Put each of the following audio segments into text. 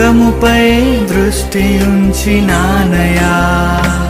లోకముపై దృష్టి ఉంచినానయా? అద్భుతం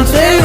Something